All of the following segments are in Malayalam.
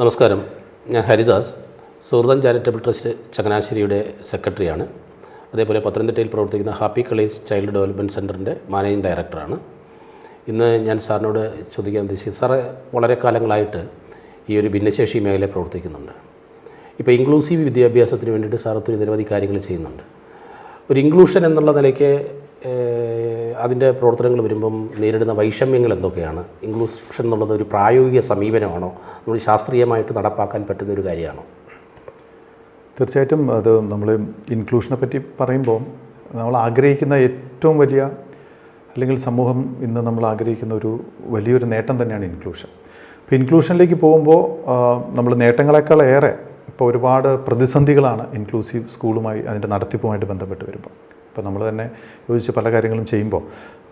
നമസ്കാരം. ഞാൻ ഹരിദാസ് സുഹൃതം ചാരിറ്റബിൾ ട്രസ്റ്റ് ചങ്ങനാശ്ശേരിയുടെ സെക്രട്ടറിയാണ്. അതേപോലെ പത്തനംതിട്ടയിൽ പ്രവർത്തിക്കുന്ന ഹാപ്പി കളേജ് ചൈൽഡ് ഡെവലപ്മെന്റ് സെന്ററിന്റെ മാനേജിംഗ് ഡയറക്ടറാണ്. ഇന്ന് ഞാൻ സാറിനോട് ചോദിക്കാൻ ഉദ്ദേശിച്ചത് സാറ് വളരെ കാലങ്ങളായിട്ട് ഈ ഒരു ഭിന്നശേഷി മേഖലയിൽ പ്രവർത്തിക്കുന്നുണ്ട്. ഇപ്പോൾ ഇൻക്ലൂസീവ് വിദ്യാഭ്യാസത്തിന് വേണ്ടിയിട്ട് സാർ ഒത്തിരി നിരവധി കാര്യങ്ങൾ ചെയ്യുന്നുണ്ട്. ഒരു ഇൻക്ലൂഷൻ എന്നുള്ള നിലയ്ക്ക് അതിന്റെ പ്രവർത്തനങ്ങൾ വരുമ്പം നേരിടുന്ന വൈഷമ്യങ്ങൾ എന്തൊക്കെയാണ്? ഇൻക്ലൂഷൻ എന്നുള്ളത് ഒരു പ്രായോഗിക സമീപനമാണോ? നമ്മൾ ശാസ്ത്രീയമായിട്ട് നടപ്പാക്കാൻ പറ്റുന്ന ഒരു കാര്യമാണോ? തീർച്ചയായിട്ടും അത് നമ്മൾ ഇൻക്ലൂഷനെ പറ്റി പറയുമ്പോൾ നമ്മൾ ആഗ്രഹിക്കുന്ന ഏറ്റവും വലിയ അല്ലെങ്കിൽ സമൂഹം ഇന്ന് നമ്മൾ ആഗ്രഹിക്കുന്ന ഒരു വലിയൊരു നേട്ടം തന്നെയാണ് ഇൻക്ലൂഷൻ. ഇപ്പോൾ ഇൻക്ലൂഷനിലേക്ക് പോകുമ്പോൾ നമ്മൾ നേട്ടങ്ങളെക്കാൾ ഏറെ ഇപ്പോൾ ഒരുപാട് പ്രതിസന്ധികളാണ് ഇൻക്ലൂസീവ് സ്കൂളുമായി അതിന്റെ നടത്തിപ്പുമായിട്ട് ബന്ധപ്പെട്ട് വരുമ്പോൾ. ഇപ്പോൾ നമ്മൾ തന്നെ യോജിച്ച് പല കാര്യങ്ങളും ചെയ്യുമ്പോൾ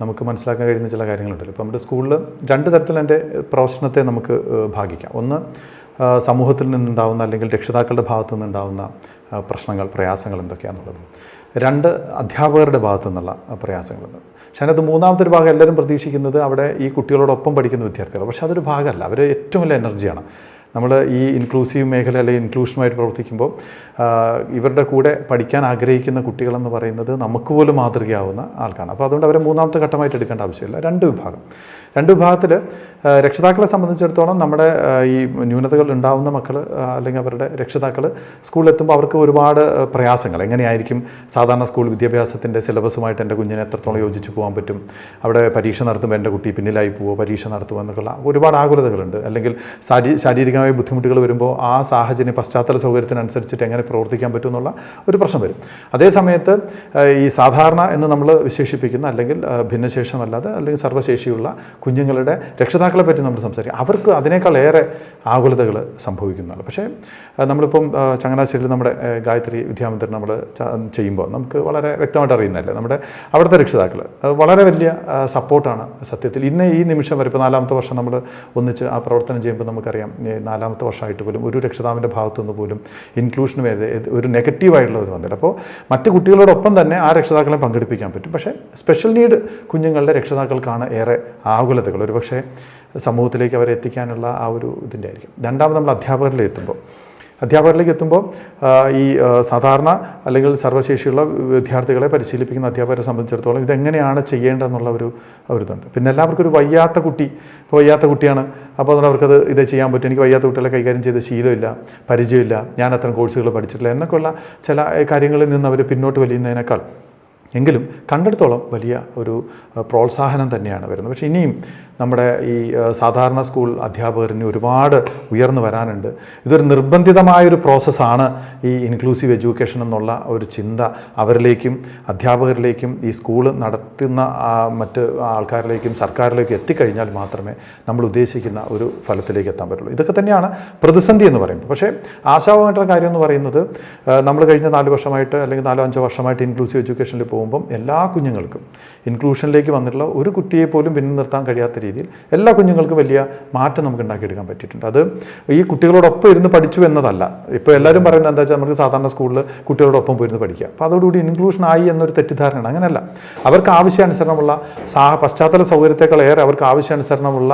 നമുക്ക് മനസ്സിലാക്കാൻ കഴിയുന്ന ചില കാര്യങ്ങളുണ്ടല്ലോ. ഇപ്പോൾ നമ്മുടെ സ്കൂളിൽ രണ്ട് തരത്തിൽ എന്റെ പ്രവർത്തനത്തെ നമുക്ക് ഭാഗിക്കാം. ഒന്ന് സമൂഹത്തിൽ നിന്നുണ്ടാവുന്ന അല്ലെങ്കിൽ രക്ഷിതാക്കളുടെ ഭാഗത്തു നിന്നുണ്ടാവുന്ന പ്രശ്നങ്ങൾ പ്രയാസങ്ങൾ എന്തൊക്കെയാണെന്നുള്ളത് രണ്ട് അധ്യാപകരുടെ ഭാഗത്തു നിന്നുള്ള പ്രയാസങ്ങളുണ്ട്. പക്ഷേ അതിനകത്ത് മൂന്നാമത്തെ ഒരു ഭാഗം എല്ലാവരും പ്രതീക്ഷിക്കുന്നത് അവിടെ ഈ കുട്ടികളോടൊപ്പം പഠിക്കുന്ന വിദ്യാർത്ഥികൾ പക്ഷേ അതൊരു ഭാഗമല്ല. അവർ ഏറ്റവും വലിയ എനർജിയാണ്. നമ്മൾ ഈ ഇൻക്ലൂസീവ് മേഖല അല്ലെങ്കിൽ ഇൻക്ലൂഷനുമായിട്ട് പ്രവർത്തിക്കുമ്പോൾ ഇവരുടെ കൂടെ പഠിക്കാൻ ആഗ്രഹിക്കുന്ന കുട്ടികളെന്ന് പറയുന്നത് നമുക്ക് പോലും മാതൃകയാവുന്ന ആൾക്കാണ് അപ്പോൾ അതുകൊണ്ട് അവരെ മൂന്നാമത്തെ ഘട്ടമായിട്ട് എടുക്കേണ്ട ആവശ്യമില്ല. രണ്ട് വിഭാഗം. രണ്ട് വിഭാഗത്തിൽ രക്ഷിതാക്കളെ സംബന്ധിച്ചിടത്തോളം നമ്മുടെ ഈ ന്യൂനതകൾ ഉണ്ടാവുന്ന മക്കൾ അല്ലെങ്കിൽ അവരുടെ രക്ഷിതാക്കൾ സ്കൂളിലെത്തുമ്പോൾ അവർക്ക് ഒരുപാട് പ്രയാസങ്ങൾ. എങ്ങനെയായിരിക്കും സാധാരണ സ്കൂൾ വിദ്യാഭ്യാസത്തിന്റെ സിലബസുമായിട്ട് എന്റെ കുഞ്ഞിനെ എത്രത്തോളം യോജിച്ച് പോകാൻ പറ്റും? അവിടെ പരീക്ഷ നടത്തുമ്പോൾ എന്റെ കുട്ടി പിന്നിലായി പോവോ? പരീക്ഷ നടത്തുമോ എന്നൊക്കെയുള്ള ഒരുപാട് ആകുലതകളുണ്ട്. അല്ലെങ്കിൽ ശാരീ ശാരീരികമായ ബുദ്ധിമുട്ടുകൾ വരുമ്പോൾ ആ സാഹചര്യം പശ്ചാത്തല സൗകര്യത്തിനനുസരിച്ചിട്ട് എങ്ങനെ പ്രവർത്തിക്കാൻ പറ്റും എന്നുള്ള ഒരു പ്രശ്നം വരും. അതേ സമയത്ത് ഈ സാധാരണ എന്ന് നമ്മൾ വിശേഷിപ്പിക്കുന്ന അല്ലെങ്കിൽ ഭിന്നശേഷമല്ലാതെ അല്ലെങ്കിൽ സർവശേഷിയുള്ള കുഞ്ഞുങ്ങളുടെ രക്ഷിതാക്കളെ പറ്റി നമ്മൾ സംസാരിക്കും. അവർക്ക് അതിനേക്കാൾ ഏറെ ആകുലതകൾ സംഭവിക്കുന്നതാണ് പക്ഷേ നമ്മളിപ്പം ചങ്ങനാശ്ശേരിയിൽ നമ്മുടെ ഗായത്രി വിദ്യാമന്ദിരം നമ്മൾ ചെയ്യുമ്പോൾ നമുക്ക് വളരെ വ്യക്തമായിട്ട് അറിയുന്നതല്ലേ? നമ്മുടെ അവിടുത്തെ രക്ഷിതാക്കൾ വളരെ വലിയ സപ്പോർട്ടാണ് സത്യത്തിൽ. ഇന്ന് ഈ നിമിഷം വരെ ഇപ്പോൾ നാലാമത്തെ വർഷം നമ്മൾ ഒന്നിച്ച് ആ പ്രവർത്തനം ചെയ്യുമ്പോൾ നമുക്കറിയാം നാലാമത്തെ വർഷമായിട്ട് പോലും ഒരു രക്ഷിതാവിന്റെ ഭാഗത്തു നിന്ന് പോലും ഇൻക്ലൂഷന് വരെ ഒരു നെഗറ്റീവായിട്ടുള്ള ഒരു വന്നില്ല അപ്പോൾ മറ്റ് കുട്ടികളോടൊപ്പം തന്നെ ആ രക്ഷിതാക്കളെ പങ്കെടുപ്പിക്കാൻ പറ്റും. പക്ഷേ സ്പെഷ്യൽ നീഡ് കുഞ്ഞുങ്ങളുടെ രക്ഷിതാക്കൾക്കാണ് ഏറെ ആകുലതകൾ. ഒരു പക്ഷേ സമൂഹത്തിലേക്ക് അവരെ എത്തിക്കാനുള്ള ആ ഒരു ഇതിന്റെ ആയിരിക്കും രണ്ടാമത് നമ്മൾ അധ്യാപകരിലേക്ക് എത്തുമ്പോൾ. അധ്യാപകരിലേക്ക് എത്തുമ്പോൾ ഈ സാധാരണ അല്ലെങ്കിൽ സർവശേഷിയുള്ള വിദ്യാർത്ഥികളെ പരിശീലിപ്പിക്കുന്ന അധ്യാപകരെ സംബന്ധിച്ചിടത്തോളം ഇതെങ്ങനെയാണ് ചെയ്യേണ്ടതെന്നുള്ള ഒരു ഒരു ഇതുണ്ട്. പിന്നെ എല്ലാവർക്കും ഒരു വയ്യാത്ത കുട്ടി. ഇപ്പോൾ വയ്യാത്ത കുട്ടിയാണ്. അപ്പോൾ അതുകൊണ്ട് അവർക്കത് ഇത് ചെയ്യാൻ പറ്റും. എനിക്ക് വയ്യാത്ത കുട്ടികളെ കൈകാര്യം ചെയ്ത ശീലമില്ല പരിചയമില്ല. ഞാൻ അത്തരം കോഴ്സുകൾ പഠിച്ചിട്ടില്ല എന്നൊക്കെയുള്ള ചില കാര്യങ്ങളിൽ നിന്ന് അവർ പിന്നോട്ട് വലിയുന്നതിനേക്കാൾ. എങ്കിലും കണ്ടെടുത്തോളം വലിയ ഒരു പ്രോത്സാഹനം തന്നെയാണ് വരുന്നത്. പക്ഷേ ഇനിയും നമ്മുടെ ഈ സാധാരണ സ്കൂൾ അധ്യാപകരിന് ഒരുപാട് ഉയർന്നു വരാനുണ്ട്. ഇതൊരു നിർബന്ധിതമായൊരു പ്രോസസ്സാണ് ഈ ഇൻക്ലൂസീവ് എഡ്യൂക്കേഷൻ എന്നുള്ള ഒരു ചിന്ത അവരിലേക്കും അധ്യാപകരിലേക്കും ഈ സ്കൂൾ നടത്തുന്ന മറ്റ് ആൾക്കാരിലേക്കും സർക്കാരിലേക്കും എത്തിക്കഴിഞ്ഞാൽ മാത്രമേ നമ്മൾ ഉദ്ദേശിക്കുന്ന ഒരു ഫലത്തിലേക്ക് എത്താൻ പറ്റുള്ളൂ. ഇതൊക്കെ തന്നെയാണ് പ്രതിസന്ധി എന്ന് പറയുന്നത്. പക്ഷേ ആശാവമായിട്ടുള്ള കാര്യം എന്ന് പറയുന്നത് നമ്മൾ കഴിഞ്ഞ നാല് വർഷമായിട്ട് അല്ലെങ്കിൽ നാലോ അഞ്ചോ വർഷമായിട്ട് ഇൻക്ലൂസീവ് എഡ്യൂക്കേഷനിൽ പോകുമ്പം എല്ലാ കുഞ്ഞുങ്ങൾക്കും ഇൻക്ലൂഷനിലേക്ക് വന്നിട്ടുള്ള ഒരു കുട്ടിയെ പോലും പിന്നിൽ നിർത്താൻ കഴിയാത്ത രീതിയിൽ എല്ലാ കുഞ്ഞുങ്ങൾക്കും വലിയ മാറ്റം നമുക്ക് ഉണ്ടാക്കിയെടുക്കാൻ പറ്റിയിട്ടുണ്ട്. അത് ഈ കുട്ടികളോടൊപ്പം ഇരുന്ന് പഠിച്ചു എന്നതല്ല. ഇപ്പോൾ എല്ലാവരും പറയുന്നത് എന്താ വെച്ചാൽ നമുക്ക് സാധാരണ സ്കൂളിൽ കുട്ടികളോടൊപ്പം പോയിരുന്ന് പഠിക്കുക അപ്പോൾ അതോടുകൂടി ഇൻക്ലൂഷൻ ആയി എന്നൊരു തെറ്റിദ്ധാരണയാണ്. അങ്ങനെയല്ല. അവർക്ക് ആവശ്യാനുസരണമുള്ള സാഹ പശ്ചാത്തല സൗകര്യത്തെക്കാൾ ഏറെ അവർക്ക് ആവശ്യാനുസരണമുള്ള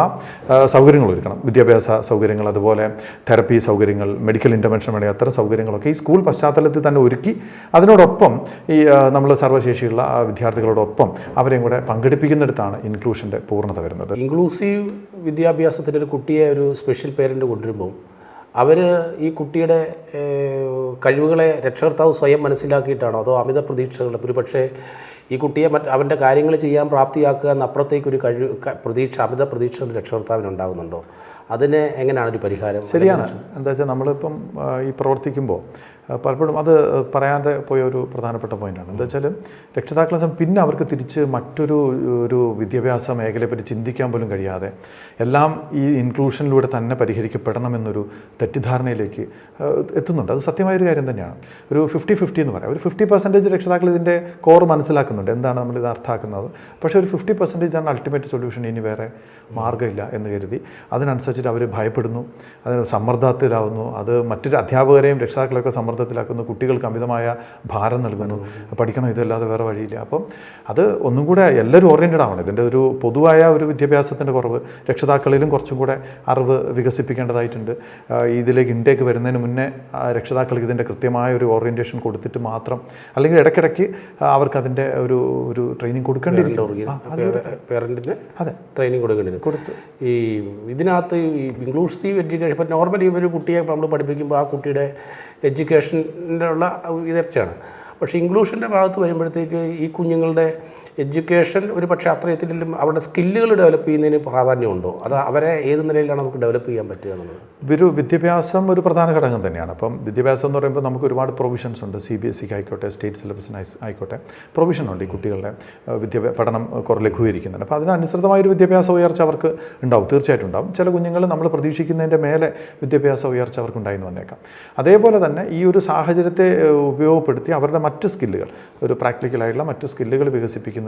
സൗകര്യങ്ങൾ ഒരുക്കണം. വിദ്യാഭ്യാസ സൗകര്യങ്ങൾ അതുപോലെ തെറപ്പി സൗകര്യങ്ങൾ മെഡിക്കൽ ഇന്റർവെൻഷൻ വേണമെങ്കിൽ അത്തരം സൗകര്യങ്ങളൊക്കെ ഈ സ്കൂൾ പശ്ചാത്തലത്തിൽ തന്നെ ഒരുക്കി അതിനോടൊപ്പം ഈ നമ്മൾ സർവശേഷിയുള്ള വിദ്യാർത്ഥികളോടൊപ്പം അവരെയും കൂടെ പങ്കെടുപ്പിക്കുന്നിടത്താണ് ഇൻക്ലൂഷന്റെ പൂർണത വരുന്നത്. ഇൻക്ലൂസീവ് വിദ്യാഭ്യാസത്തിന്റെ ഒരു കുട്ടിയെ ഒരു സ്പെഷ്യൽ പേരന്റ് കൊണ്ടുവരുമ്പോൾ അവർ ഈ കുട്ടിയുടെ കഴിവുകളെ രക്ഷകർത്താവ് സ്വയം മനസ്സിലാക്കിയിട്ടാണോ അതോ അമിത പ്രതീക്ഷകൾ ഒരു പക്ഷേ ഈ കുട്ടിയെ മറ്റ് അവന്റെ കാര്യങ്ങൾ ചെയ്യാൻ പ്രാപ്തിയാക്കുക എന്നപ്പുറത്തേക്കൊരു കഴിവ് പ്രതീക്ഷ അമിത പ്രതീക്ഷകൾ രക്ഷകർത്താവിന് ഉണ്ടാകുന്നുണ്ടോ അതിന് എങ്ങനെയാണ് ഒരു പരിഹാരം? ശരിയാണ്. എന്താ വെച്ചാൽ നമ്മളിപ്പം ഈ പ്രവർത്തിക്കുമ്പോൾ പലപ്പോഴും അത് പറയാതെ പോയ ഒരു പ്രധാനപ്പെട്ട പോയിന്റാണ് എന്താ വെച്ചാൽ രക്ഷിതാക്കളെ പിന്നെ അവർക്ക് തിരിച്ച് മറ്റൊരു ഒരു വിദ്യാഭ്യാസ മേഖലയെപ്പറ്റി ചിന്തിക്കാൻ പോലും കഴിയാതെ എല്ലാം ഈ ഇൻക്ലൂഷനിലൂടെ തന്നെ പരിഹരിക്കപ്പെടണമെന്നൊരു തെറ്റിദ്ധാരണയിലേക്ക് എത്തുന്നുണ്ട്. അത് സത്യമായൊരു കാര്യം തന്നെയാണ്. ഒരു ഫിഫ്റ്റി ഫിഫ്റ്റി എന്ന് പറയാം. ഒരു ഫിഫ്റ്റി പെർസെന്റേജ് രക്ഷിതാക്കൾ ഇതിന്റെ കോർ മനസ്സിലാക്കുന്നുണ്ട്. എന്താണ് നമ്മൾ ഇത് അർത്ഥാക്കുന്നത് പക്ഷേ ഒരു ഫിഫ്റ്റി പെർസെന്റേജ് ആണ് അൾട്ടിമേറ്റ് സൊല്യൂഷൻ ഇനി വേറെ മാർഗമില്ല എന്ന് കരുതി അതിനനുസരിച്ചിട്ട് അവർ ഭയപ്പെടുന്നു. അതിന് സമ്മർദ്ദത്തിലാവുന്നു. അത് മറ്റൊരു അധ്യാപകരെയും രക്ഷിതാക്കളെയൊക്കെ സമ്മർദ്ദം സമ്മർദ്ദത്തിലാക്കുന്നു കുട്ടികൾക്ക് അമിതമായ ഭാരം നൽകുന്നു പഠിക്കണം ഇതല്ലാതെ വേറെ വഴിയില്ല. അപ്പം അത് ഒന്നും കൂടെ എല്ലാവരും ഓറിയന്റഡ് ആവണം. ഇതിന്റെ ഒരു പൊതുവായ ഒരു വിദ്യാഭ്യാസത്തിന്റെ കുറവ് രക്ഷിതാക്കളിലും കുറച്ചും കൂടെ അറിവ് വികസിപ്പിക്കേണ്ടതായിട്ടുണ്ട്. ഇതിലേക്ക് ഇൻടേക്ക് വരുന്നതിന് മുന്നേ രക്ഷിതാക്കൾക്ക് ഇതിന്റെ കൃത്യമായ ഒരു ഓറിയന്റേഷൻ കൊടുത്തിട്ട് മാത്രം അല്ലെങ്കിൽ ഇടയ്ക്കിടയ്ക്ക് അവർക്ക് അതിന്റെ ഒരു ഒരു ട്രെയിനിങ് കൊടുക്കേണ്ടിയിരിക്കും അതെ ട്രെയിനിങ് കൊടുക്കേണ്ടത് കൊടുത്ത്. ഈ ഇതിനകത്ത് ഈ ഇൻക്ലൂസീവ് എഡ്യൂക്കേഷൻ ഇപ്പം നോർമലി ഒരു കുട്ടിയെ നമ്മൾ പഠിപ്പിക്കുമ്പോൾ ആ കുട്ടിയുടെ എഡ്യൂക്കേഷന്റെ ഉള്ള ഉയർച്ചയാണ് പക്ഷേ ഇൻക്ലൂഷന്റെ ഭാഗത്ത് വരുമ്പോഴത്തേക്ക് ഈ കുഞ്ഞുങ്ങളുടെ എഡ്യൂക്കേഷൻ ഒരു പക്ഷേ അത്രയത്തിലും അവരുടെ സ്കില്ലുകൾ ഡെവലപ്പ് ചെയ്യുന്നതിന് പ്രാധാന്യമുണ്ടോ? അത് അവരെ ഏത് നിലയിലാണ് നമുക്ക് ഡെവലപ്പ് ചെയ്യാൻ പറ്റുക എന്നുള്ളത്? ഒരു വിദ്യാഭ്യാസം ഒരു പ്രധാന ഘടകം തന്നെയാണ്. അപ്പം വിദ്യാഭ്യാസം എന്ന് പറയുമ്പോൾ നമുക്ക് ഒരുപാട് പ്രൊവിഷൻസ് ഉണ്ട്. സി ബി എസ് സിക്ക് ആയിക്കോട്ടെ സ്റ്റേറ്റ് സിലബസിന് ആയിക്കോട്ടെ പ്രൊവിഷൻ ഉണ്ട് ഈ കുട്ടികളുടെ വിദ്യാഭ്യാസ പഠനം കുറേ ലഘൂകരിക്കുന്നുണ്ട്. അപ്പോൾ അതിനനുസൃതമായ ഒരു വിദ്യാഭ്യാസ ഉയർച്ച അവർക്ക് ഉണ്ടാവും തീർച്ചയായിട്ടും ഉണ്ടാവും. ചില കുഞ്ഞുങ്ങൾ നമ്മൾ പ്രതീക്ഷിക്കുന്നതിന്റെ മേലെ വിദ്യാഭ്യാസ ഉയർച്ച അവർക്ക് ഉണ്ടായിന്ന് വന്നേക്കാം. അതേപോലെ തന്നെ ഈ ഒരു സാഹചര്യത്തെ ഉപയോഗപ്പെടുത്തി അവരുടെ മറ്റ് സ്കില്ലുകൾ ഒരു പ്രാക്ടിക്കലായിട്ടുള്ള മറ്റ് സ്കില്ലുകൾ വികസിപ്പിക്കുന്നതിന്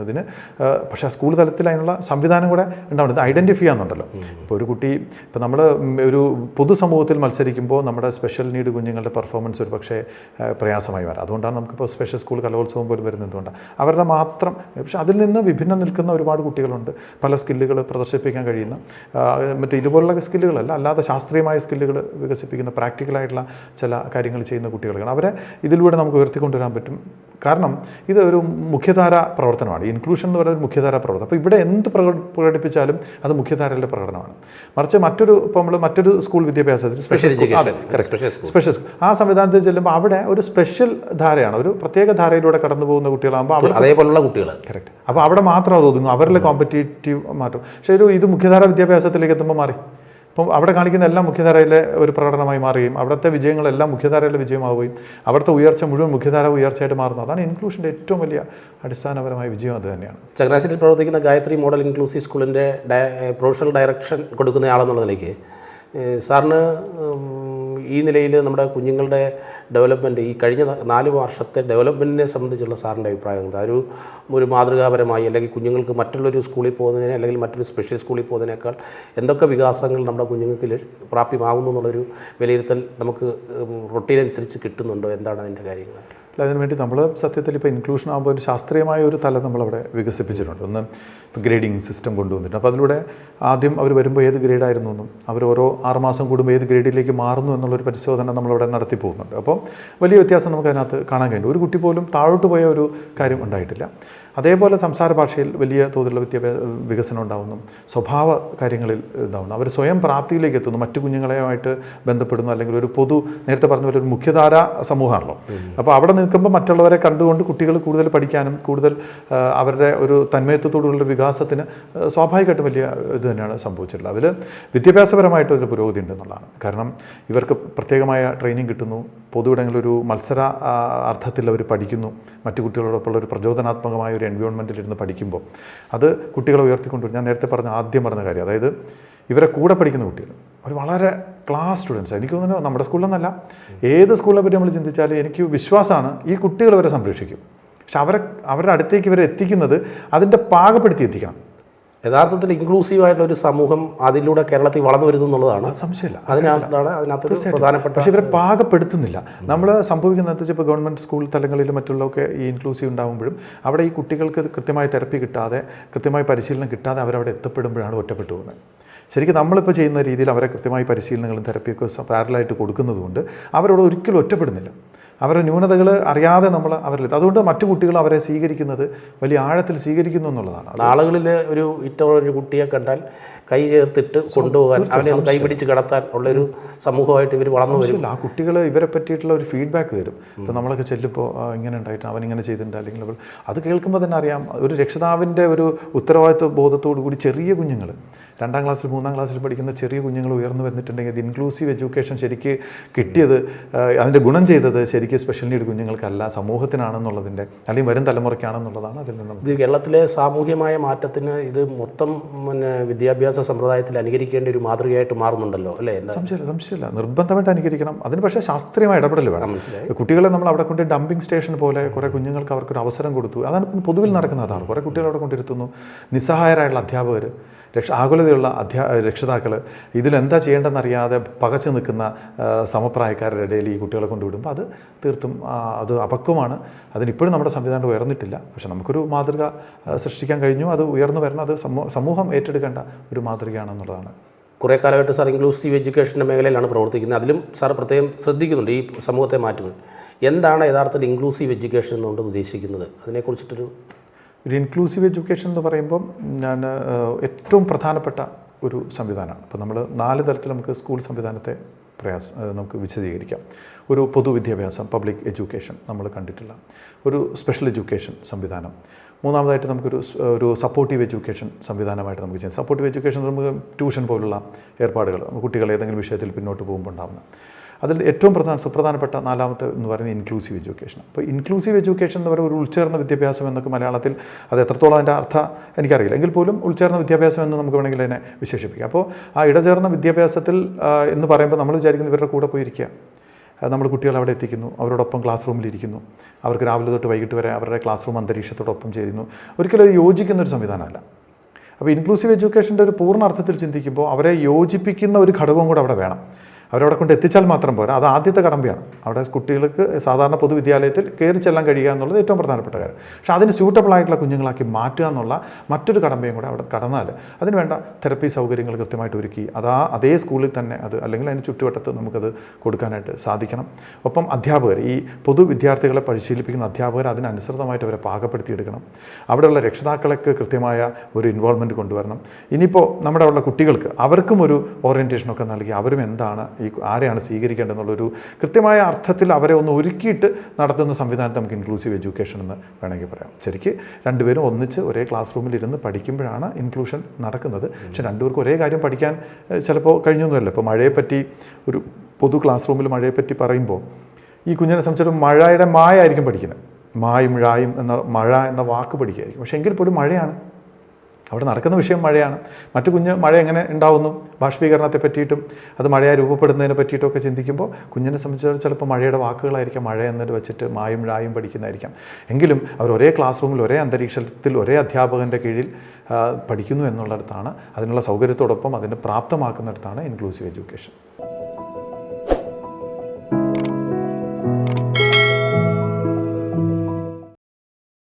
ഏഹ്, പക്ഷേ സ്കൂൾ തലത്തിൽ അതിനുള്ള സംവിധാനം കൂടെ ഉണ്ടാവുന്നത് ഐഡന്റിഫൈ ചെയ്യാന്നുണ്ടല്ലോ. ഇപ്പോൾ ഒരു കുട്ടി ഇപ്പോൾ നമ്മൾ ഒരു പൊതുസമൂഹത്തിൽ മത്സരിക്കുമ്പോൾ നമ്മുടെ സ്പെഷ്യൽ നീഡ് കുഞ്ഞുങ്ങളുടെ പെർഫോമൻസ് ഒരു പക്ഷേ പ്രയാസമായി വരാം. അതുകൊണ്ടാണ് നമുക്കിപ്പോൾ സ്പെഷ്യൽ സ്കൂൾ കലോത്സവം പോലും വരുന്നത് എന്തുകൊണ്ടാണ് അവരുടെ മാത്രം പക്ഷേ അതിൽ നിന്ന് വിഭിന്നം നിൽക്കുന്ന ഒരുപാട് കുട്ടികളുണ്ട്. പല സ്കില്ലുകൾ പ്രദർശിപ്പിക്കാൻ കഴിയുന്ന മറ്റേ ഇതുപോലുള്ള സ്കില്ലുകളല്ല അല്ലാതെ ശാസ്ത്രീയമായ സ്കില്ലുകൾ വികസിപ്പിക്കുന്ന പ്രാക്ടിക്കലായിട്ടുള്ള ചില കാര്യങ്ങൾ ചെയ്യുന്ന കുട്ടികളാണ്. അവരെ ഇതിലൂടെ നമുക്ക് ഉയർത്തിക്കൊണ്ടുവരാൻ പറ്റും. കാരണം ഇതൊരു ഒരു മുഖ്യധാര പ്രവർത്തനമാണ്. ഇൻക്ലൂഷൻ എന്ന് പറയുന്നത് മുഖ്യധാര പ്രവർത്തനം. അപ്പോൾ ഇവിടെ എന്ത് പ്രക- പ്രകടിപ്പിച്ചാലും അത് മുഖ്യധാരയിലെ പ്രകടനമാണ്. മറിച്ച് മറ്റൊരു ഇപ്പോൾ നമ്മൾ മറ്റൊരു സ്കൂൾ വിദ്യാഭ്യാസത്തിൽ സ്പെഷ്യൽ അതെ. സ്പെഷ്യൽ സ്കൂൾ ആ സംവിധാനത്തിൽ ചെല്ലുമ്പോൾ അവിടെ ഒരു സ്പെഷ്യൽ ധാരയാണ്. ഒരു പ്രത്യേക ധാരയിലൂടെ കടന്നു പോകുന്ന കുട്ടികളാകുമ്പോൾ അവിടെ അതേപോലുള്ള കുട്ടികൾ കറക്റ്റ് അപ്പോൾ അവിടെ മാത്രം അത് ഒതുങ്ങും. അവരിലെ കോമ്പറ്റേറ്റീവ് മാറ്റം. പക്ഷേ ഒരു ഇത് മുഖ്യധാര വിദ്യാഭ്യാസത്തിലേക്ക് എത്തുമ്പോൾ മാറി. അപ്പം അവിടെ കാണിക്കുന്ന എല്ലാം മുഖ്യധാരയിലെ ഒരു പ്രകടനമായി മാറുകയും അവിടുത്തെ വിജയങ്ങളെല്ലാം മുഖ്യധാരയിലെ വിജയമാവുകയും അവിടുത്തെ ഉയർച്ച മുഴുവൻ മുഖ്യധാര ഉയർച്ചയായിട്ട് മാറുന്നു. അതാണ് ഇൻക്ലൂഷന്റെ ഏറ്റവും വലിയ അടിസ്ഥാനപരമായ വിജയം അത് തന്നെയാണ്. ചങ്ങനാശ്ശേരിയിൽ പ്രവർത്തിക്കുന്ന ഗായത്രി മോഡൽ ഇൻക്ലൂസീവ് സ്കൂളിന്റെ പ്രൊഫഷണൽ ഡയറക്ഷൻ കൊടുക്കുന്ന ആളെന്നുള്ള നിലയ്ക്ക് സാറിന് ഈ നിലയിൽ നമ്മുടെ കുഞ്ഞുങ്ങളുടെ ഡെവലപ്മെന്റ് ഈ കഴിഞ്ഞ നാല് വർഷത്തെ ഡെവലപ്മെന്റിനെ സംബന്ധിച്ചുള്ള സാറിന്റെ അഭിപ്രായം എന്താ? ഒരു ഒരു മാതൃകാപരമായി അല്ലെങ്കിൽ കുഞ്ഞുങ്ങൾക്ക് മറ്റുള്ളൊരു സ്കൂളിൽ പോകുന്നതിനെ അല്ലെങ്കിൽ മറ്റൊരു സ്പെഷ്യൽ സ്കൂളിൽ പോകുന്നതിനേക്കാൾ എന്തൊക്കെ വികാസങ്ങൾ നമ്മുടെ കുഞ്ഞുങ്ങൾക്ക് പ്രാപ്യമാകുന്നു എന്നുള്ളൊരു വിലയിരുത്തൽ നമുക്ക് റൊട്ടീൻ അനുസരിച്ച് കിട്ടുന്നുണ്ടോ? എന്താണ് അതിന്റെ കാര്യങ്ങൾ? അതിനുവേണ്ടി നമ്മൾ സത്യത്തിൽ ഇപ്പോൾ ഇൻക്ലൂഷൻ ആകുമ്പോൾ ഒരു ശാസ്ത്രീയമായ ഒരു തലം നമ്മളവിടെ വികസിപ്പിച്ചിട്ടുണ്ട്. ഒന്ന് ഇപ്പോൾ ഗ്രേഡിംഗ് സിസ്റ്റം കൊണ്ടുവന്നിട്ടുണ്ട്. അപ്പോൾ അതിലൂടെ ആദ്യം അവർ വരുമ്പോൾ ഏത് ഗ്രേഡായിരുന്നു എന്നും അവർ ഓരോ ആറുമാസം കൂടുമ്പോൾ ഏത് ഗ്രേഡിലേക്ക് മാറുന്നു എന്നുള്ളൊരു പരിശോധന നമ്മളവിടെ നടത്തി പോകുന്നുണ്ട്. അപ്പോൾ വലിയ വ്യത്യാസം നമുക്ക് അതിനകത്ത് കാണാൻ കഴിഞ്ഞു ഒരു കുട്ടി പോലും താഴോട്ട് പോയ ഒരു കാര്യം ഉണ്ടായിട്ടില്ല. അതേപോലെ സംസാര ഭാഷയിൽ വലിയ തോതിലുള്ള വിദ്യാഭ്യാസ വികസനം ഉണ്ടാവുന്നു. സ്വഭാവ കാര്യങ്ങളിൽ ഇതാവുന്നു. അവർ സ്വയം പ്രാപ്തിയിലേക്ക് എത്തുന്നു. മറ്റു കുഞ്ഞുങ്ങളെയുമായിട്ട് ബന്ധപ്പെടുന്നു. അല്ലെങ്കിൽ ഒരു പൊതു നേരത്തെ പറഞ്ഞ പോലെ ഒരു മുഖ്യധാര സമൂഹമാണല്ലോ. അപ്പോൾ അവിടെ നിൽക്കുമ്പോൾ മറ്റുള്ളവരെ കണ്ടുകൊണ്ട് കുട്ടികൾ കൂടുതൽ പഠിക്കാനും കൂടുതൽ അവരുടെ ഒരു തന്മയത്വത്തോടുള്ള വികാസത്തിന് സ്വാഭാവികമായിട്ടും വലിയ ഇത് തന്നെയാണ് സംഭവിച്ചിട്ടുള്ളത്. അതിൽ വിദ്യാഭ്യാസപരമായിട്ട് ഒരു പുരോഗതി ഉണ്ടെന്നുള്ളതാണ്. കാരണം ഇവർക്ക് പ്രത്യേകമായ ട്രെയിനിങ് കിട്ടുന്നു. പൊതുവിടങ്ങളിൽ ഒരു മത്സര അർത്ഥത്തിൽ അവർ പഠിക്കുന്നു. മറ്റു കുട്ടികളോടൊപ്പമുള്ള ഒരു പ്രചോദനാത്മകമായ ഒരു എൻവയോൺമെന്റിൽ ഇരുന്ന് പഠിക്കുമ്പോൾ അത് കുട്ടികളെ ഉയർത്തിക്കൊണ്ടുവരും ഞാൻ നേരത്തെ പറഞ്ഞ ആദ്യം പറഞ്ഞ കാര്യം. അതായത് ഇവരെ കൂടെ പഠിക്കുന്ന കുട്ടികൾ. അവർ വളരെ ക്ലാസ് സ്റ്റുഡൻസ് എനിക്ക് തോന്നുന്നു നമ്മുടെ സ്കൂളിലൊന്നല്ല. ഏത് സ്കൂളിനെ പറ്റി നമ്മൾ ചിന്തിച്ചാലും എനിക്ക് വിശ്വാസമാണ് ഈ കുട്ടികൾ വരെ സംരക്ഷിക്കും. പക്ഷെ അവരെ അവരുടെ അടുത്തേക്ക് ഇവരെ എത്തിക്കുന്നത് അതിന്റെ പാകപ്പെടുത്തി എത്തിക്കണം. യഥാർത്ഥത്തിൽ ഇൻക്ലൂസീവ് ആയിട്ടുള്ള ഒരു സമൂഹം അതിലൂടെ കേരളത്തിൽ വളർന്നു വരുന്നു എന്നുള്ളതാണ്. സംശയമില്ല. അതിനകത്താണ് അതിനകത്തൊരു പ്രധാനപ്പെട്ട പക്ഷേ ഇവരെ പാകപ്പെടുത്തുന്നില്ല. നമ്മൾ സംഭവിക്കുന്നത് ഇപ്പോൾ ഗവൺമെന്റ് സ്കൂൾ തലങ്ങളിലും മറ്റുള്ളതൊക്കെ ഈ ഇൻക്ലൂസീവ് ഉണ്ടാകുമ്പോഴും അവിടെ ഈ കുട്ടികൾക്ക് കൃത്യമായ തെറപ്പി കിട്ടാതെ കൃത്യമായ പരിശീലനം കിട്ടാതെ അവരവിടെ എത്തപ്പെടുമ്പോഴാണ് ഒറ്റപ്പെട്ടു പോകുന്നത്. ശരിക്കും നമ്മളിപ്പോൾ ചെയ്യുന്ന രീതിയിൽ അവരെ കൃത്യമായി പരിശീലനങ്ങളും തെറപ്പിയൊക്കെ പാരലായിട്ട് കൊടുക്കുന്നതുകൊണ്ട് അവരോട് ഒരിക്കലും ഒറ്റപ്പെടുന്നില്ല. അവരുടെ ന്യൂനതകൾ അറിയാതെ നമ്മൾ അവരിൽ അതുകൊണ്ട് മറ്റു കുട്ടികൾ അവരെ സ്വീകരിക്കുന്നത് വലിയ ആഴത്തിൽ സ്വീകരിക്കുന്നു എന്നുള്ളതാണ്. ആളുകളിൽ ഒരു ഇത്തവണ ഒരു കുട്ടിയെ കണ്ടാൽ കൈ ചേർത്തിട്ട് കൊണ്ടുപോകാൻ അവനെ ഒന്ന് കൈ പിടിച്ച് കടത്താൻ ഉള്ളൊരു സമൂഹമായിട്ട് ഇവർ വളർന്നു വരും ആ കുട്ടികൾ ഇവരെ പറ്റിയിട്ടുള്ള ഒരു ഫീഡ്ബാക്ക് തരും ഇപ്പോൾ നമ്മളൊക്കെ ചെല്ലുമ്പോൾ ഇങ്ങനെ ഉണ്ടായിട്ട് അവൻ ഇങ്ങനെ ചെയ്തിട്ടുണ്ട് അല്ലെങ്കിൽ അവൾ അത് കേൾക്കുമ്പോൾ തന്നെ അറിയാം ഒരു രക്ഷിതാവിന്റെ ഒരു ഉത്തരവാദിത്വ ബോധത്തോടു കൂടി ചെറിയ കുഞ്ഞുങ്ങൾ രണ്ടാം ക്ലാസ്സിൽ മൂന്നാം ക്ലാസ്സിൽ പഠിക്കുന്ന ചെറിയ കുഞ്ഞുങ്ങൾ ഉയർന്നു വന്നിട്ടുണ്ടെങ്കിൽ ഇത് ഇൻക്ലൂസീവ് എഡ്യൂക്കേഷൻ ശരിക്ക് കിട്ടിയത് അതിന്റെ ഗുണം ചെയ്തത് ശരിക്കും സ്പെഷ്യൽ നീഡ് കുഞ്ഞുങ്ങൾക്കല്ല സമൂഹത്തിനാണെന്നുള്ളതിന്റെ അല്ലെങ്കിൽ വരും തലമുറയ്ക്കാണെന്നുള്ളതാണ് അതിൽ നിന്ന്. ഇത് കേരളത്തിലെ സാമൂഹ്യമായ മാറ്റത്തിന് ഇത് മൊത്തം പിന്നെ വിദ്യാഭ്യാസ വിദ്യാഭ്യാസ സമ്പ്രദായത്തിൽ അനുകരിക്കേണ്ട ഒരു മാതൃകയായിട്ട് മാറുന്നുണ്ടല്ലോ അല്ലേ? സംശയമില്ല സംശയമില്ല. നിർബന്ധമായിട്ട് അനുകരിക്കണം അതിന് പക്ഷേ ശാസ്ത്രീയമായ ഇടപെടൽ വേണം. കുട്ടികളെ നമ്മൾ അവിടെ കൊണ്ട് ഡംപിംഗ് സ്റ്റേഷൻ പോലെ കുറേ കുഞ്ഞുങ്ങൾക്ക് അവർക്കൊരു അവസരം കൊടുത്തു. അതാണ് ഇപ്പം പൊതുവിൽ നടക്കുന്നതാണ് കുറേ കുട്ടികൾ അവിടെ കൊണ്ടിരുത്തുന്നു നിസ്സഹായരായുള്ള അധ്യാപകർ രക്ഷ ആകുലതയുള്ള അധ്യാ രക്ഷിതാക്കൾ ഇതിലെന്താ ചെയ്യേണ്ടതെന്നറിയാതെ പകച്ചു നിൽക്കുന്ന സമപ്രായക്കാരുടെ ഇടയിൽ ഈ കുട്ടികളെ കൊണ്ടുവിടുമ്പോൾ അത് തീർത്തും അത് അപക്വമാണ്. അതിനിപ്പോഴും നമ്മുടെ സംവിധാനം ഉയർന്നിട്ടില്ല. പക്ഷേ നമുക്കൊരു മാതൃക സൃഷ്ടിക്കാൻ കഴിഞ്ഞു. അത് ഉയർന്നു വരണം. അത് സമൂഹം ഏറ്റെടുക്കേണ്ട ഒരു മാതൃകയാണെന്നുള്ളതാണ്. കുറേ കാലമായിട്ട് സാർ ഇൻക്ലൂസീവ് എഡ്യൂക്കേഷന്റെ മേഖലയിലാണ് പ്രവർത്തിക്കുന്നത്. അതിലും സാർ പ്രത്യേകം ശ്രദ്ധിക്കുന്നുണ്ട് ഈ സമൂഹത്തെ മാറ്റുന്നത് എന്താണ് യഥാർത്ഥത്തിൽ ഇൻക്ലൂസീവ് എഡ്യൂക്കേഷൻ എന്നുകൊണ്ട് ഉദ്ദേശിക്കുന്നത്? അതിനെക്കുറിച്ചിട്ടൊരു ഒരു ഇൻക്ലൂസീവ് എഡ്യൂക്കേഷൻ എന്ന് പറയുമ്പം ഞാൻ ഏറ്റവും പ്രധാനപ്പെട്ട ഒരു സംവിധാനമാണ്. അപ്പോൾ നമ്മൾ നാല് തരത്തിൽ നമുക്ക് സ്കൂൾ സംവിധാനത്തെ പ്രയാസ നമുക്ക് വിശദീകരിക്കാം. ഒരു പൊതുവിദ്യാഭ്യാസം പബ്ലിക് എഡ്യൂക്കേഷൻ നമ്മൾ കണ്ടിട്ടില്ല ഒരു സ്പെഷ്യൽ എഡ്യൂക്കേഷൻ സംവിധാനം. മൂന്നാമതായിട്ട് നമുക്കൊരു ഒരു സപ്പോർട്ടീവ് എഡ്യൂക്കേഷൻ സംവിധാനമായിട്ട് നമുക്ക് ചെയ്യാം. സപ്പോർട്ടീവ് എഡ്യൂക്കേഷൻ നമുക്ക് ട്യൂഷൻ പോലുള്ള ഏർപ്പാടുകൾ കുട്ടികൾ ഏതെങ്കിലും വിഷയത്തിൽ പിന്നോട്ട് പോകുമ്പോൾ ഉണ്ടാവുന്ന. അതിൽ ഏറ്റവും പ്രധാന സുപ്രധാനപ്പെട്ട നാലാമത്തെ എന്ന് പറയുന്നത് ഇൻക്ലൂസീവ് എഡ്യൂക്കേഷൻ അപ്പോൾ ഇൻക്ലൂസീവ് എഡ്യൂക്കേഷൻ എന്ന് പറയുന്ന ഒരു ഉൾച്ചേർന്ന വിദ്യാഭ്യാസം എന്നൊക്കെ മലയാളത്തിൽ അത് എത്രത്തോളം അതിന്റെ അർത്ഥം എനിക്കറിയില്ല. എങ്കിൽ പോലും ഉൾച്ചേർന്ന വിദ്യാഭ്യാസം എന്ന് നമുക്ക് വേണമെങ്കിൽ അതിനെ വിശേഷിപ്പിക്കാം. അപ്പോൾ ആ ഇടചേർന്ന വിദ്യാഭ്യാസത്തിൽ എന്ന് പറയുമ്പോൾ നമ്മൾ വിചാരിക്കുന്ന ഇവരുടെ കൂടെ പോയിരിക്കുക. നമ്മൾ കുട്ടികളെ അവിടെ എത്തിക്കുന്നു. അവരോടൊപ്പം ക്ലാസ് റൂമിലിരിക്കുന്നു അവർക്ക് രാവിലെ തൊട്ട് വൈകിട്ട് വരെ അവരുടെ ക്ലാസ് റൂം അന്തരീക്ഷത്തോടൊപ്പം ചേരുന്നു. ഒരിക്കലും യോജിക്കുന്ന ഒരു സംവിധാനമല്ല. അപ്പോൾ ഇൻക്ലൂസീവ് എഡ്യൂക്കേഷന്റെ ഒരു പൂർണ അർത്ഥത്തിൽ ചിന്തിക്കുമ്പോൾ അവരെ യോജിപ്പിക്കുന്ന ഒരു ഘടകവും കൂടെ അവിടെ വേണം. അവരവിടെ കൊണ്ട് എത്തിച്ചാൽ മാത്രം പോരാ. അത് ആദ്യത്തെ കടമ്പയാണ്. അവിടെ കുട്ടികൾക്ക് സാധാരണ പൊതുവിദ്യാലയത്തിൽ കയറി ചെല്ലാൻ കഴിയുക എന്നുള്ളത് ഏറ്റവും പ്രധാനപ്പെട്ട കാര്യം. പക്ഷേ അതിന് സ്യൂട്ടബിൾ ആയിട്ടുള്ള കുഞ്ഞുങ്ങളാക്കി മാറ്റുക എന്നുള്ള മറ്റൊരു കടമ്പയും കൂടെ അവിടെ കടന്നാൽ അതിന് വേണ്ട തെറപ്പി സൗകര്യങ്ങൾ കൃത്യമായിട്ട് ഒരുക്കി. അതാ അതേ സ്കൂളിൽ തന്നെ അത് അല്ലെങ്കിൽ അതിന് ചുറ്റുവട്ടത്ത് നമുക്കത് കൊടുക്കാനായിട്ട് സാധിക്കണം. ഒപ്പം അധ്യാപകർ ഈ പൊതുവിദ്യാർത്ഥികളെ പരിശീലിപ്പിക്കുന്ന അധ്യാപകർ അതിനനുസൃതമായിട്ട് അവരെ പാകപ്പെടുത്തിയെടുക്കണം. അവിടെയുള്ള രക്ഷിതാക്കളൊക്കെ കൃത്യമായ ഒരു ഇൻവോൾവ്മെന്റ് കൊണ്ടുവരണം. ഇനിയിപ്പോൾ നമ്മുടെ ഉള്ള കുട്ടികൾക്ക് അവർക്കും ഒരു ഓറിയന്റേഷനൊക്കെ നൽകി അവരും എന്താണ് ഈ ആരെയാണ് സ്വീകരിക്കേണ്ടതെന്നുള്ളൊരു കൃത്യമായ അർത്ഥത്തിൽ അവരെ ഒന്ന് ഒരുക്കിയിട്ട് നടത്തുന്ന സംവിധാനത്തെ നമുക്ക് ഇൻക്ലൂസീവ് എഡ്യൂക്കേഷൻ എന്ന് വേണമെങ്കിൽ പറയാം. ശരിക്ക് രണ്ടുപേരും ഒന്നിച്ച് ഒരേ ക്ലാസ് റൂമിൽ ഇരുന്ന് പഠിക്കുമ്പോഴാണ് ഇൻക്ലൂഷൻ നടക്കുന്നത്. പക്ഷെ രണ്ടുപേർക്കും ഒരേ കാര്യം പഠിക്കാൻ ചിലപ്പോൾ കഴിഞ്ഞൊന്നുമല്ല. ഇപ്പോൾ മഴയെപ്പറ്റി ഒരു പൊതു ക്ലാസ് റൂമിൽ മഴയെപ്പറ്റി പറയുമ്പോൾ ഈ കുഞ്ഞിനെ സംബന്ധിച്ചിടത്തോളം മഴയുടെ മായ ആയിരിക്കും പഠിക്കുന്നത്. മായും ഴായും എന്ന മഴ എന്ന വാക്ക് പഠിക്കുമായിരിക്കും പക്ഷേ എങ്കിൽ പോലും മഴയാണ്. അവിടെ നടക്കുന്ന വിഷയം മഴയാണ്. മറ്റു കുഞ്ഞ് മഴ എങ്ങനെ ഉണ്ടാവുന്നു? ബാഷ്പീകരണത്തെ പറ്റിയിട്ടും അത് മഴയായി രൂപപ്പെടുന്നതിനെ പറ്റിയിട്ടൊക്കെ ചിന്തിക്കുമ്പോൾ കുഞ്ഞിനെ സംബന്ധിച്ചിടത്തോളം ചിലപ്പോൾ മഴയുടെ വാക്കുകളായിരിക്കാം. മഴ എന്നിട്ട് വെച്ചിട്ട് മായും ഴായും പഠിക്കുന്നതായിരിക്കാം. എങ്കിലും അവർ ഒരേ ക്ലാസ് റൂമിൽ ഒരേ അന്തരീക്ഷത്തിൽ ഒരേ അധ്യാപകന്റെ കീഴിൽ പഠിക്കുന്നു എന്നുള്ളിടത്താണ്. അതിനുള്ള സൗകര്യത്തോടൊപ്പം അതിന് പ്രാപ്തമാക്കുന്നിടത്താണ് ഇൻക്ലൂസീവ് എഡ്യൂക്കേഷൻ.